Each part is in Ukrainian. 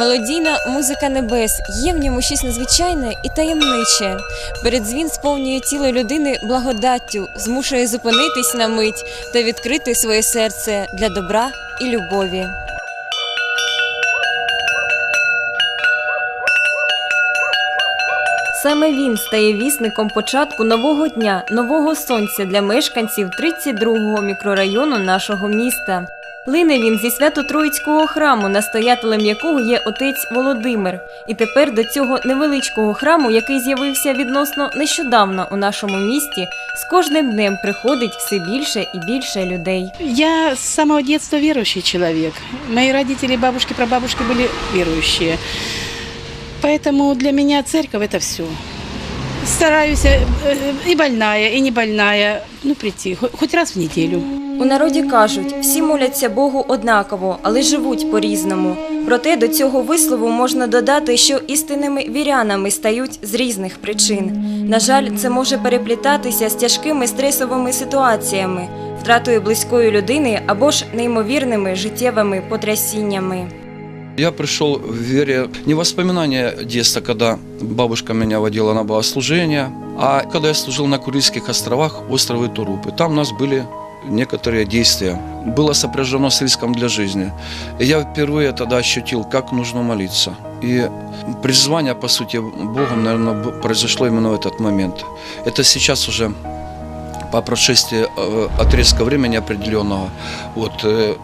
Мелодійна музика небес є в ньому щось незвичайне і таємниче. Передзвін сповнює тіло людини благодаттю, змушує зупинитись на мить та відкрити своє серце для добра і любові. Саме він стає вісником початку нового дня, нового сонця для мешканців 32-го мікрорайону нашого міста. Лине він зі свято-троїцького храму, настоятелем якого є отець Володимир. І тепер до цього невеличкого храму, який з'явився відносно нещодавно у нашому місті, з кожним днем приходить все більше і більше людей. Я с самого детства верующий человек. Мои родители, бабушки, прабабушки были верующие. Поэтому для меня церковь это все. Стараюсь э, э, и больная, и не больная, ну, прийти хо- хоть раз в неделю. У народі кажуть, всі моляться Богу однаково, але живуть по-різному. Проте до цього вислову можна додати, що істинними вірянами стають з різних причин. На жаль, це може переплітатися з тяжкими стресовими ситуаціями, втратою близької людини або ж неймовірними життєвими потрясіннями. Я пришел в вере не воспоминания детства, когда бабушка меня водила на богослужение, а когда я служил на Курильских островах, островы Турупы. Там у нас были Некоторые действия. Было сопряжено с риском для жизни. И я впервые тогда ощутил, как нужно молиться. И призвание, по сути, Богом, наверное, произошло именно в этот момент. Это сейчас уже по прошествии э, отрезка времени определенного, вот, э,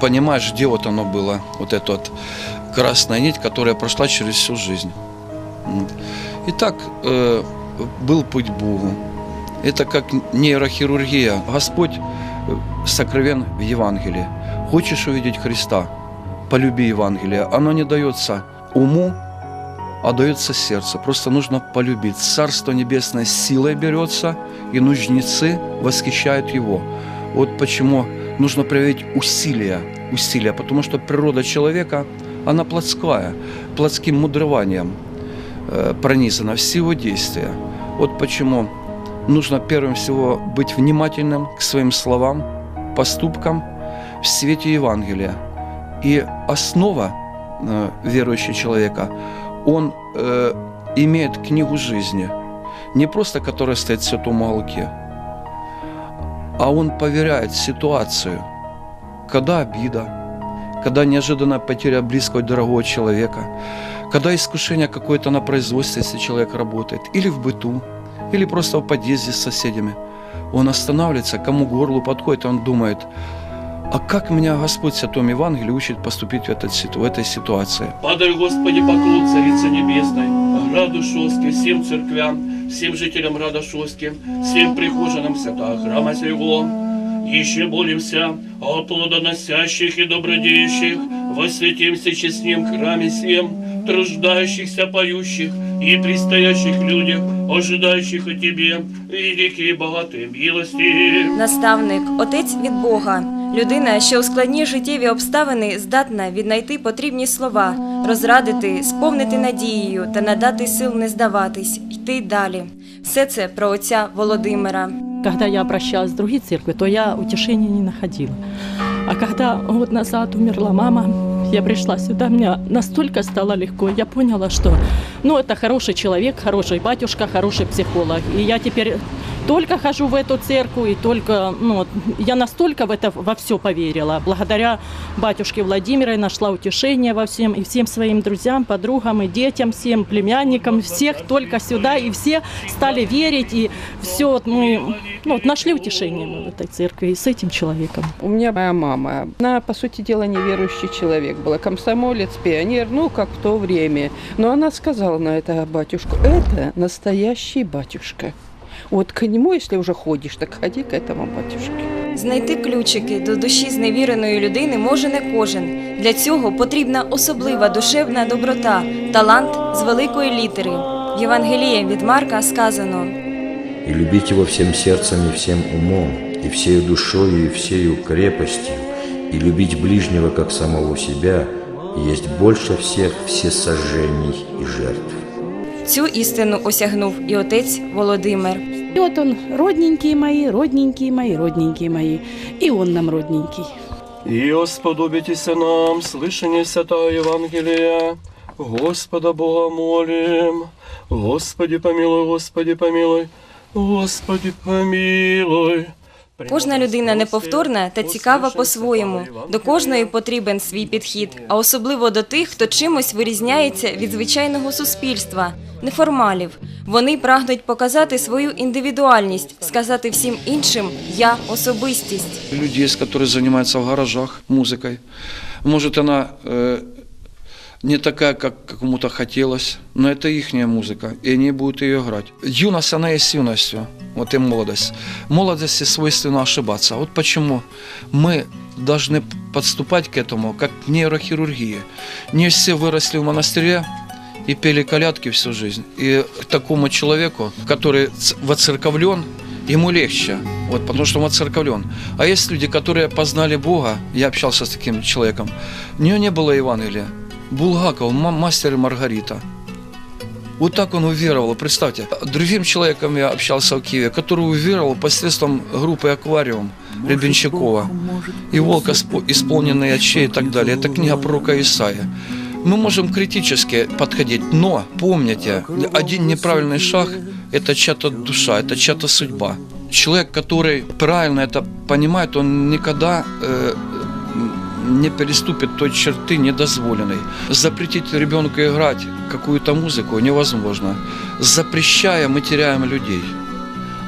понимаешь, где вот оно было, вот эта вот красная нить, которая прошла через всю жизнь. М. И так э, был путь Богу. Это как нейрохирургия. Господь э, сокровен в Евангелии. Хочешь увидеть Христа? Полюби Евангелие. Оно не дается уму, а дается сердцу. Просто нужно полюбить. Царство Небесное силой берется, и нужницы восхищают его. Вот почему нужно проявить усилия, усилия, потому что природа человека, она плотская, плотским мудрованием э, пронизана, все его действия. Вот почему нужно первым всего быть внимательным к своим словам, поступкам в свете Евангелия. И основа э, верующего человека, он э, имеет книгу жизни, не просто которая стоит в святом уголке, а он поверяет ситуацию, когда обида, когда неожиданная потеря близкого и дорогого человека, когда искушение какое-то на производстве, если человек работает, или в быту, или просто в подъезде с соседями. Он останавливается, кому горлу подходит, он думает, а как меня Господь в Святом Евангелии учит поступить в, этот, в этой ситуации? Падай, Господи, поклон Царице Небесной, Граду Шоске, всем церквям, всем жителям Града Шоске, всем прихожанам святого храма сего. Еще молимся о плодоносящих и добродеющих, во святем всечестнем храме всем, труждающихся, поющих и предстоящих людях, ожидающих о Тебе великие и богатые милости. Наставник, отець від Бога, людина, що у складні життєві обставини здатна віднайти потрібні слова, розрадити, сповнити надією та надати сил не здаватись, йти далі. Все це про отця Володимира. Когда я обращалась в другие церкви, то я утешения не находила. А когда год назад умерла мама, я пришла сюда, мне настолько стало легко. Я поняла, что ну, это хороший человек, хороший батюшка, хороший психолог. И я теперь только хожу в эту церковь, и только, ну, я настолько в это во все поверила. Благодаря батюшке Владимиру я нашла утешение во всем, и всем своим друзьям, подругам, и детям, всем племянникам, всех только сюда, и все стали верить, и все вот мы ну, вот нашли утешение мы в этой церкви и с этим человеком. У меня моя мама, она, по сути дела, неверующий человек была, комсомолец, пионер, ну, как в то время. Но она сказала на это батюшку, это настоящий батюшка. Вот к нему, если уже ходишь, так ходи к этому батюшке. Знайти ключики до душі зневіреної людини може не кожен. Для цього потрібна особлива душевна доброта, талант з великої літери. В Євангелії від Марка сказано. и любить его всем сердцем и всем умом, и всею душою и всею крепостью, и любить ближнего как самого себя, есть больше всех всесожжений и жертв. Цю істину осягнув і отець Володимир. И вот он, родненькие мои, родненькие мои, родненькие мои. И он нам родненький. И сподобитеся нам слышание святого Евангелия. Господа Бога молим. Господи помилуй, Господи помилуй, Господи помилуй. Кожна людина неповторна та цікава по-своєму. До кожної потрібен свій підхід, а особливо до тих, хто чимось вирізняється від звичайного суспільства, неформалів. Вони прагнуть показати свою індивідуальність, сказати всім іншим я особистість. Люди есть, которые занимаются в гаражах музыкой. Может, она э, не такая, как кому-то хотелось, но это их музыка, и они будут ее играть. Юность, она есть юностью, вот и молодость. Молодости свойственно ошибаться. Вот почему мы должны подступать к этому, как к нейрохирургии. Не все выросли в монастыре, и пели колядки всю жизнь. И такому человеку, который воцерковлен, ему легче, вот, потому что он воцерковлен. А есть люди, которые познали Бога, я общался с таким человеком, у него не было Евангелия. Булгаков, ма- мастер и Маргарита. Вот так он уверовал, представьте. Другим человеком я общался в Киеве, который уверовал посредством группы «Аквариум» Рябинщикова. И «Волк испо- исполненный очей» и так далее. Это книга пророка Исаия. Мы можем критически подходить, но помните, один неправильный шаг – это чья-то душа, это чья-то судьба. Человек, который правильно это понимает, он никогда э, не переступит той черты недозволенной. Запретить ребенку играть какую-то музыку невозможно. Запрещая, мы теряем людей.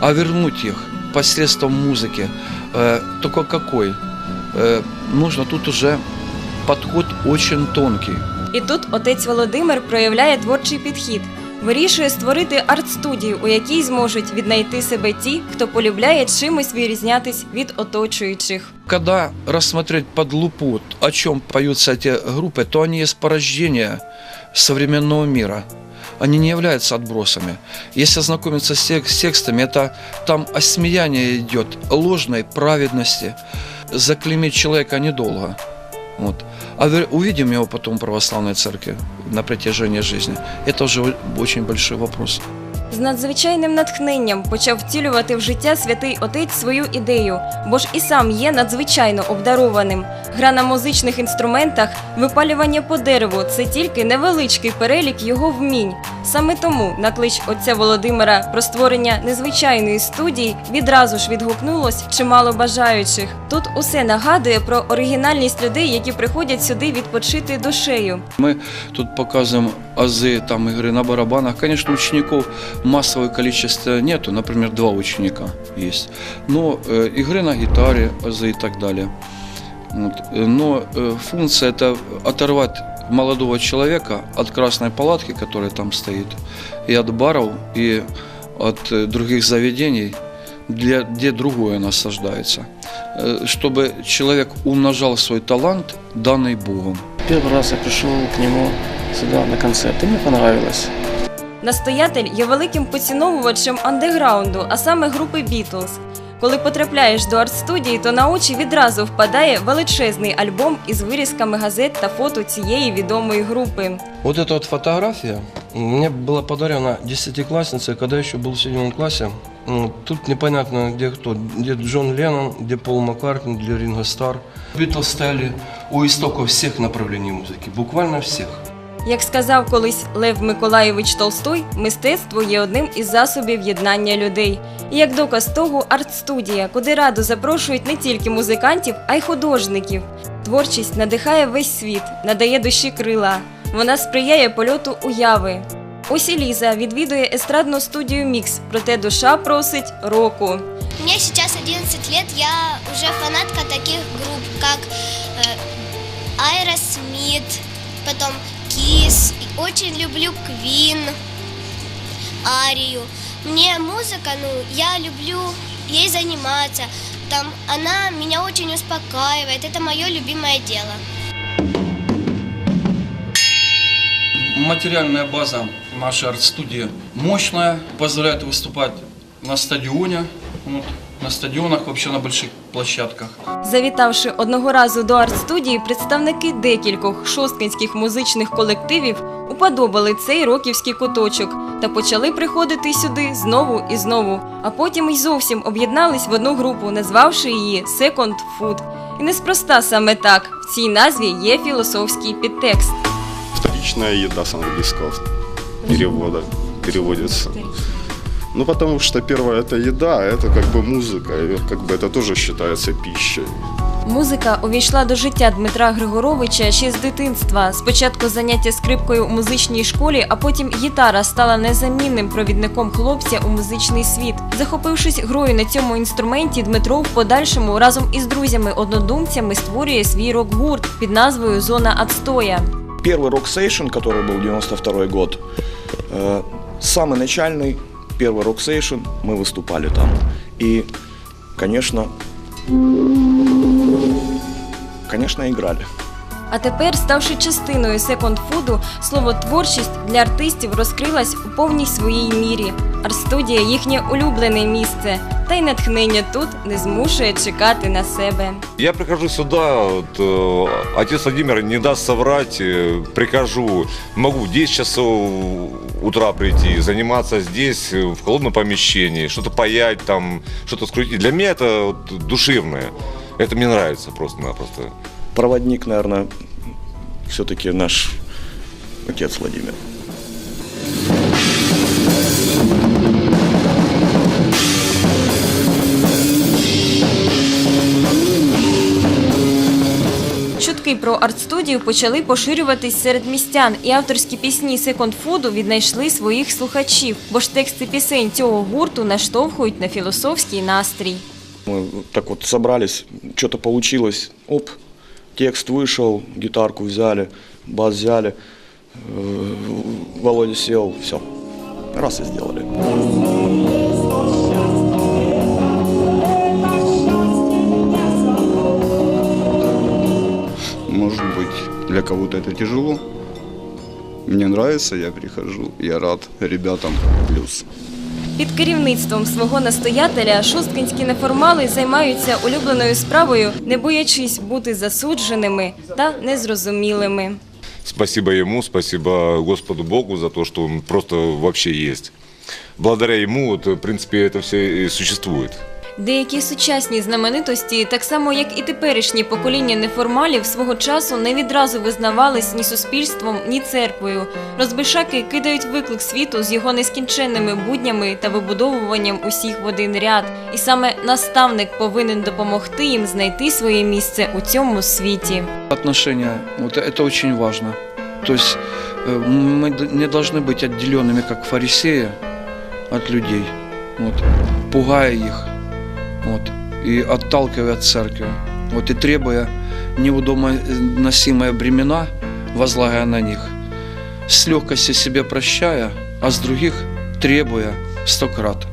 А вернуть их посредством музыки, э, только какой? Э, нужно тут уже подход очень тонкий. І тут отець Володимир проявляє творчий підхід. Вирішує створити арт-студію, у якій зможуть віднайти себе ті, хто полюбляє чимось вирізнятись від оточуючих. Когда рассмотреть под лупу, вот о чем поются эти группы, то они есть порождение современного мира. Они не являются отбросами. Если ознакомиться с, тек- с текстами, это там осмеяние идет ложной праведности. Заклеймить человека недолго. Вот. А увидим его потом в православной церкви на протяжении жизни. Это уже очень большой вопрос. Надзвичайним натхненням почав втілювати в життя святий отець свою ідею, бо ж і сам є надзвичайно обдарованим. Гра на музичних інструментах, випалювання по дереву це тільки невеличкий перелік його вмінь. Саме тому на клич отця Володимира про створення незвичайної студії відразу ж відгукнулось чимало бажаючих. Тут усе нагадує про оригінальність людей, які приходять сюди відпочити душею. Мы тут показываем азы там игры на барабанах. Конечно, учеников массовое количество нету, например, два ученика есть. Но э, игры на гитаре, азы и так далее. Вот. Но э, функция это оторвать молодого человека от красной палатки, которая там стоит, и от баров, и от э, других заведений, для, где другое насаждается. Э, Чтобы человек умножал свой талант, данный Богом. Первый раз я пришел к нему сюда на концерт, и мне понравилось. Настоятель є великим поціновувачем андеграунду, а саме групи Бітлз. Коли потрапляєш до арт-студії, то на очі відразу впадає величезний альбом із вирізками газет та фото цієї відомої групи. Вот эта вот фотография мне была подарена десятиклассницей, когда я еще был в седьмом классе. Ну, Тут непонятно, где кто. Где Джон Леннон, где Пол Маккартни, где Ринго Стар. Битлз стояли у истоков всех направлений музыки, буквально всех. Як сказав колись Лев Миколайович Толстой, мистецтво є одним із засобів єднання людей. І як доказ того, арт-студія, куди радо запрошують не тільки музикантів, а й художників. Творчість надихає весь світ, надає душі крила. Вона сприяє польоту уяви. Ось і Ліза відвідує естрадну студію Мікс, проте душа просить року. Мне сейчас 11 лет, я уже фанатка таких групп, как э, Aerosmith, потом И очень люблю Queen, Арию. Мне музыка, ну, я люблю ей заниматься, там она меня очень успокаивает, это мое любимое дело. Материальная база нашей арт-студии мощная, позволяет выступать на стадионе. Вот. На стадионах, вообще на больших площадках. Завітавши одного разу до арт-студії, представники декількох шосткинських музичних колективів уподобали цей роківський куточок та почали приходити сюди знову і знову. А потім й зовсім об'єднались в одну групу, назвавши її Second Food. І неспроста саме так. В цій назві є філософський підтекст. Вторичная еда с английского перевода переводится. Ну, потому что первое это еда, а это как бы музыка, и как бы это тоже считается пищей. Музика увійшла до життя Дмитра Григоровича ще з дитинства. Спочатку заняття скрипкою у музичній школі, а потім гітара стала незамінним провідником хлопця у музичний світ. Захопившись грою на цьому інструменті, Дмитро в подальшому разом із друзями-однодумцями створює свій рок-гурт під назвою Зона Отстоя. Первый Rock Station, который был 92 год, э, самый начальный первый Rock Station, мы выступали там. И, конечно, конечно, играли. А тепер, ставши частиною секонд-фуду, слово творчість для артистів розкрилась у повній своїй мірі. Арт-студія їхнє улюблене місце, та й натхнення тут не змушує чекати на себе. Я прихожу сюда, вот, э, отец Владимир не даст соврать, э, прихожу, могу в 10 часов утра прийти, заниматься здесь, э, в холодном помещении, что-то паять там, что-то скрутить. Для меня это вот, душевное, это мне нравится просто-напросто. Проводник, наверное, все-таки наш отец Владимир. Чутки про арт-студію почали поширюватись серед містян, і авторські пісні секонд-фуду віднайшли своїх слухачів, бо ж тексти пісень цього гурту наштовхують на філософський настрій. Мы так вот собрались, что-то получилось, оп, текст вышел, гитарку взяли, бас взяли, э, Володя сел, все, раз и сделали. Может быть, для кого-то это тяжело. Мне нравится, я прихожу, я рад ребятам плюс. Під керівництвом свого настоятеля шосткинські неформали займаються улюбленою справою, не боячись бути засудженими та незрозумілими. Спасибо йому, спасибо Господу Богу за те, що він просто вообще є. Благодаря йому, от, в принципі, це все і существует. Деякі сучасні знаменитості, так само як і теперішнє покоління неформалів, свого часу не відразу визнавались ні суспільством, ні церквою. Розбишаки кидають виклик світу з його нескінченними буднями та вибудовуванням усіх в один ряд. І саме наставник повинен допомогти їм знайти своє місце у цьому світі. Отношения, вот это очень важно. То есть э, мы д- не должны быть отделенными, как фарисеи, от людей, вот, пугая их, Вот, и отталкивая от церкви, вот, и требуя невыносимые бремена, возлагая на них, с легкостью себе прощая, а с других требуя сто крат.